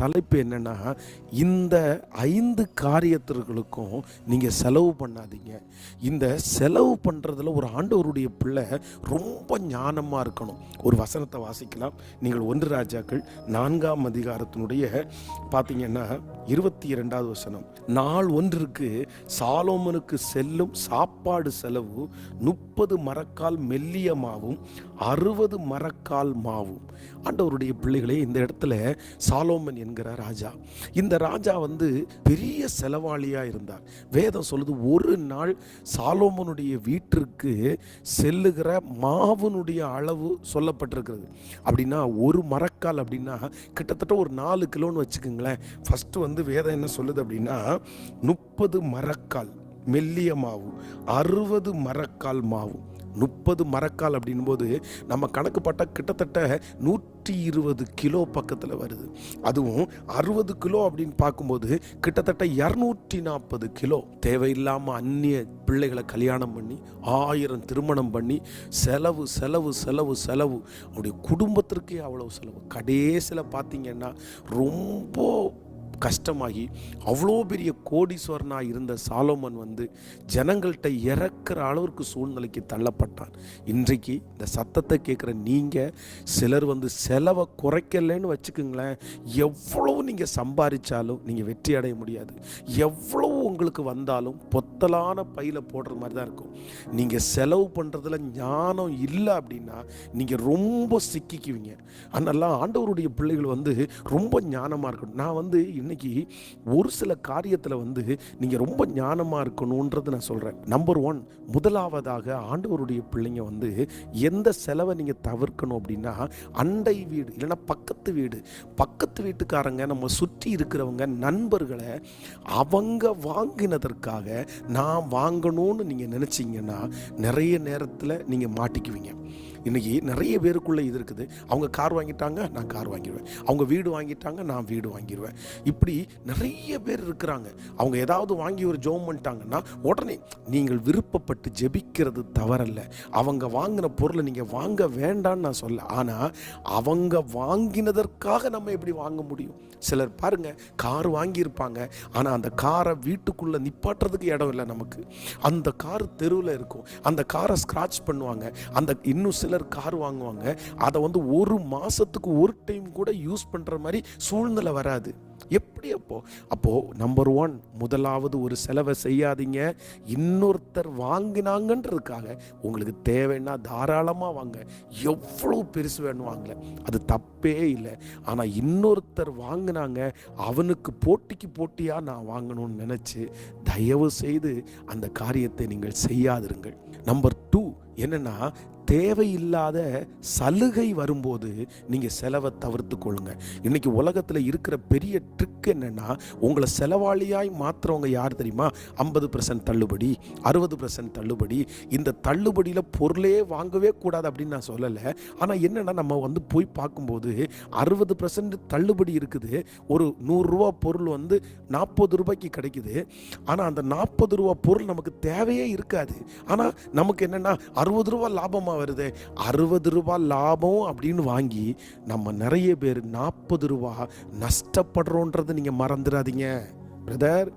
தலைப்பு என்னன்னா இந்த ஐந்து காரியத்திற்களுக்கும் நீங்கள் செலவு பண்ணாதீங்க. இந்த செலவு பண்ணுறதுல ஒரு ஆண்டவருடைய பிள்ளை ரொம்ப ஞானமாக இருக்கணும். ஒரு வசனத்தை வாசிக்கலாம். நீங்கள் ஒன்று ராஜாக்கள் நான்காம் அதிகாரத்தினுடைய பார்த்தீங்கன்னா இருபத்தி இரண்டாவது வசனம். நாள் ஒன்றுக்கு சாலோமனுக்கு செல்லும் சாப்பாடு செலவு முப்பது மரக்கால் மெல்லிய மாவும் அறுபது மரக்கால் மாவும். ஆண்டவருடைய பிள்ளைகளே இந்த இடத்துல சாலோமன் என்கிற ராஜா. இந்த ராஜா வந்து பெரிய செலவாளியாக இருந்தார். வேதம் சொல்லுது ஒரு நாள் சாலோமனுடைய வீட்டிற்கு செல்லுகிற மாவுனுடைய அளவு சொல்லப்பட்டிருக்கிறது. அப்படின்னா ஒரு மரக்கால் அப்படின்னா கிட்டத்தட்ட ஒரு நாலு கிலோன்னு வச்சுக்கோங்களேன். ஃபஸ்ட்டு வந்து வேதம் என்ன சொல்லுது அப்படின்னா முப்பது மரக்கால் மெல்லிய மாவு அறுபது மரக்கால் மாவு. முப்பது மரக்கால் அப்படின்போது நம்ம கணக்கு பட்ட கிட்டத்தட்ட நூற்றி இருபது கிலோ பக்கத்தில் வருது. அதுவும் அறுபது கிலோ அப்படின்னு பார்க்கும்போது கிட்டத்தட்ட இரநூற்றி நாற்பது கிலோ. தேவையில்லாமல் அந்நிய பிள்ளைகளை கல்யாணம் பண்ணி ஆயிரம் திருமணம் பண்ணி செலவு செலவு செலவு செலவு. அவருடைய குடும்பத்திற்கே அவ்வளவு செலவு. கடைசியில் பார்த்தீங்கன்னா ரொம்ப கஷ்டமாகி அவ்வளோ பெரிய கோடீஸ்வரனாக இருந்த சாலோமன் வந்து ஜனங்கள்கிட்ட இறக்குற அளவிற்கு சூழ்நிலைக்கு தள்ளப்பட்டான். இன்றைக்கு இந்த சத்தத்தை கேட்குற நீங்கள் சிலர் வந்து செலவை குறைக்கலைன்னு வச்சுக்கோங்களேன். எவ்வளவு நீங்கள் சம்பாதிச்சாலும் நீங்கள் வெற்றி அடைய முடியாது. எவ்வளவு உங்களுக்கு வந்தாலும் பொத்தலான பையில் போடுற மாதிரி தான் இருக்கும். நீங்கள் செலவு பண்ணுறதுல ஞானம் இல்லை அப்படின்னா நீங்கள் ரொம்ப சிக்கிக்குவீங்க. அதனால ஆண்டவருடைய பிள்ளைகள் வந்து ரொம்ப ஞானமாக இருக்கணும். நான் வந்து இன்னைக்கு ஒரு சில காரியத்தில் வந்து நீங்கள் ரொம்ப ஞானமாக இருக்கணுன்றது நான் சொல்கிறேன் நம்பர் ஒன் முதலாவதாக ஆண்டவருடைய பிள்ளைங்க வந்து எந்த செலவை நீங்கள் தவிர்க்கணும் அப்படின்னா அண்டை வீடு இல்லைன்னா பக்கத்து வீடு. பக்கத்து வீட்டுக்காரங்க நம்ம சுற்றி இருக்கிறவங்க நண்பர்களை அவங்க வாங்கினதற்காக நான் வாங்கணும்னு நீங்கள் நினச்சிங்கன்னா நிறைய நேரத்தில் நீங்கள் மாட்டிக்குவீங்க. இன்னைக்கு நிறைய பேருக்குள்ளே இது இருக்குது. அவங்க கார் வாங்கிட்டாங்க நான் கார் வாங்கிடுவேன். அவங்க வீடு வாங்கிட்டாங்க நான் வீடு வாங்கிடுவேன். இப்படி நிறைய பேர் இருக்கிறாங்க. அவங்க ஏதாவது வாங்கி ஒரு ஜோம் பண்ணிட்டாங்கன்னா உடனே நீங்கள் விருப்பப்பட்டு ஜெபிக்கிறது தவறல்ல. அவங்க வாங்கின பொருளை நீங்கள் வாங்க வேண்டாம்னு நான் சொல்ல ஆனால் அவங்க வாங்கினதற்காக நம்ம எப்படி வாங்க முடியும்? சிலர் பாருங்க கார் வாங்கியிருப்பாங்க. ஆனால் அந்த காரை வீட்டுக்குள்ளே நிப்பாட்டுறதுக்கு இடம் இல்லை நமக்கு. அந்த கார் தெருவில் இருக்கும். அந்த காரை ஸ்க்ராட்ச் பண்ணுவாங்க. அந்த இன்னும் சிலர் கார் வாங்குவாங்க. அதை வந்து ஒரு மாதத்துக்கு ஒரு டைம் கூட யூஸ் பண்ணுற மாதிரி சூழ்நிலை வராது. எப்படி அப்போ? அப்போது நம்பர் ஒன் முதலாவது ஒரு செலவை செய்யாதீங்க. இன்னொருத்தர் வாங்கினாங்கன்றதுக்காக உங்களுக்கு தேவைன்னா தாராளமாக வாங்க. எவ்வளோ பெருசு வேணும் வாங்கல. அது தப்பே இல்லை. ஆனால் இன்னொருத்தர் வாங்கினாங்க அவனுக்கு போட்டிக்கு போட்டியாக நான் வாங்கணும்னு நினச்சி தயவு செய்து அந்த காரியத்தை நீங்கள் செய்யாதிருங்கள். நம்பர் டூ என்னென்னா தேவையில்லாத சலுகை வரும்போது நீங்கள் செலவை தவிர்த்து கொள்ளுங்க இன்னைக்கு உலகத்தில் இருக்கிற பெரிய ட்ரிக் என்னென்னா உங்களை செலவாளியாய் மாற்றுறவங்க யார் தெரியுமா? ஐம்பது பர்சன்ட் தள்ளுபடி அறுபது பர்சன்ட் தள்ளுபடி இந்த தள்ளுபடியில் பொருளே வாங்கவே கூடாது அப்படின்னு நான் சொல்லலை. ஆனால் என்னென்னா நம்ம வந்து போய் பார்க்கும்போது அறுபது பர்சன்ட் தள்ளுபடி இருக்குது. ஒரு நூறுரூவா பொருள் வந்து நாற்பது ரூபாய்க்கு கிடைக்குது. ஆனால் அந்த நாற்பது ரூபா பொருள் நமக்கு தேவையே இருக்காது. ஆனால் நமக்கு என்னென்னா அறுபது ரூபா லாபமாக வருது? அறுபது ரூபா லாபம் அப்படின்னு வாங்கி நம்ம நிறைய பேர் நாற்பது ரூபா நஷ்டப்படுறோன்றதை நீங்கள் மறந்துடாதீங்க. பிரதர்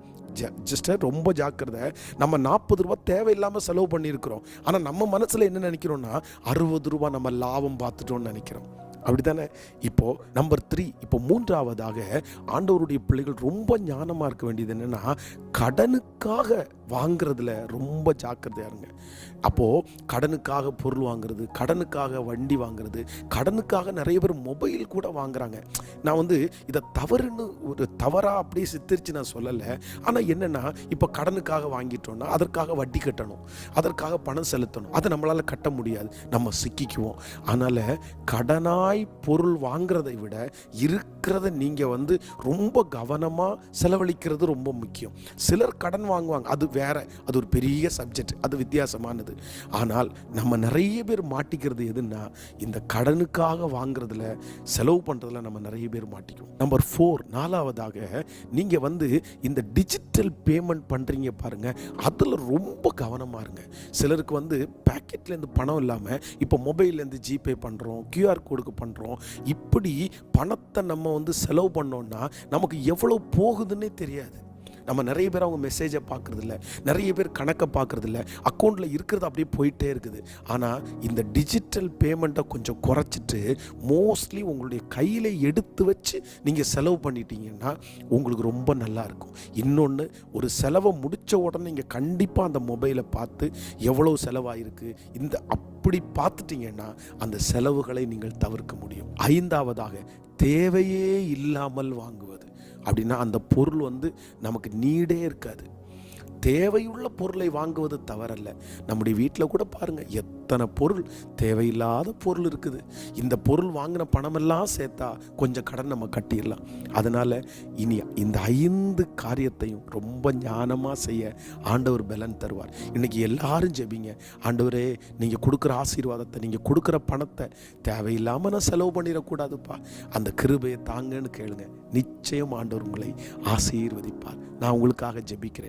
ஜஸ்டர் ரொம்ப ஜாக்கிரதை. நம்ம நாற்பது ரூபா தேவையில்லாமல் செலவு பண்ணியிருக்கிறோம். ஆனால் நம்ம மனசில் என்ன நினைக்கிறோம்னா அறுபது ரூபா நம்ம லாபம் பார்த்துட்டோம்னு நினைக்கிறோம். அப்படித்தானே? இப்போது நம்பர் த்ரீ இப்போ மூன்றாவதாக ஆண்டவருடைய பிள்ளைகள் ரொம்ப ஞானமாக இருக்க வேண்டியது என்னென்னா கடனுக்காக வாங்குறதுல ரொம்ப ஜாக்கிரதையா இருங்க. அப்போது கடனுக்காக பொருள் வாங்குறது கடனுக்காக வண்டி வாங்குறது கடனுக்காக நிறைய பேர் மொபைல் கூட வாங்குறாங்க. நான் வந்து இதை தவறுன்னு ஒரு தவறாக அப்படியே சித்தரித்து நான் சொல்லலை. ஆனால் என்னென்னா இப்போ கடனுக்காக வாங்கிட்டோன்னா அதற்காக வட்டி கட்டணும். அதற்காக பணம் செலுத்தணும். அதை நம்மளால் கட்ட முடியாது. நம்ம சிக்கிக்குவோம். அதனால் கடனாய் பொருள் வாங்குறதை விட இருக்கிறத நீங்கள் வந்து ரொம்ப கவனமாக செலவழிக்கிறது ரொம்ப முக்கியம். சிலர் கடன் வாங்குவாங்க. அது வேற அது ஒரு பெரிய சப்ஜெக்ட் அது வித்தியாசமானது. ஆனால் நம்ம நிறைய பேர் மாட்டிக்கிறது எதுன்னா இந்த கடனுக்காக வாங்குறதுல செலவு பண்ணுறதுல நம்ம நிறைய பேர் மாட்டிக்கிறோம். நம்பர் ஃபோர் நாலாவதாக நீங்கள் வந்து இந்த டிஜிட்டல் பேமெண்ட் பண்ணுறீங்க பாருங்க அதில் ரொம்ப கவனமாக இருங்க. சிலருக்கு வந்து பேக்கெட்லேருந்து பணம் இல்லாமல் இப்போ மொபைல்லேருந்து ஜிபே பண்ணுறோம் கியூஆர் கோடுக்கு பண்ணுறோம் இப்படி பணத்தை நம்ம வந்து செலவு பண்ணோம்னா நமக்கு எவ்வளோ போகுதுன்னே தெரியாது. நம்ம நிறைய பேர் அவங்க மெசேஜை பார்க்குறதில்ல. நிறைய பேர் கணக்கை பார்க்குறதில்ல. அக்கௌண்ட்டில் இருக்கிறது அப்படியே போயிட்டே இருக்குது. ஆனால் இந்த டிஜிட்டல் பேமெண்ட்டை கொஞ்சம் குறைச்சிட்டு மோஸ்ட்லி உங்களுடைய கையில் எடுத்து வச்சு நீங்கள் செலவு பண்ணிட்டீங்கன்னா உங்களுக்கு ரொம்ப நல்லாயிருக்கும் இன்னொன்று ஒரு செலவை முடித்த உடனே நீங்கள் கண்டிப்பாக அந்த மொபைலை பார்த்து எவ்வளோ செலவாயிருக்கு இந்த அப்படி பார்த்துட்டீங்கன்னா அந்த செலவுகளை நீங்கள் தவிர்க்க முடியும். ஐந்தாவதாக தேவையே இல்லாமல் வாங்குவது. அப்படின்னா அந்த பொருள் வந்து நமக்கு நீடே இருக்காது. தேவையுள்ள பொருளை வாங்குவது தவறல்ல. நம்முடைய வீட்டில் கூட பாருங்கள் எத்தனை பொருள் தேவையில்லாத பொருள் இருக்குது. இந்த பொருள் வாங்கின பணமெல்லாம் சேர்த்தா கொஞ்சம் கடன் நம்ம கட்டிடலாம். அதனால் இனி இந்த ஐந்து காரியத்தையும் ரொம்ப ஞானமாக செய்ய ஆண்டவர் பலன் தருவார். இன்றைக்கி எல்லாரும் ஜெபிங்க. ஆண்டவரே நீங்கள் கொடுக்குற ஆசீர்வாதத்தை நீங்கள் கொடுக்குற பணத்தை தேவையில்லாமல் நான் செலவு பண்ணிடக்கூடாதுப்பா. அந்த கிருபையை தாங்கன்னு கேளுங்க. நிச்சயம் ஆண்டவர் உங்களை ஆசீர்வதிப்பார். நான் உங்களுக்காக ஜெபிக்கிறேன்.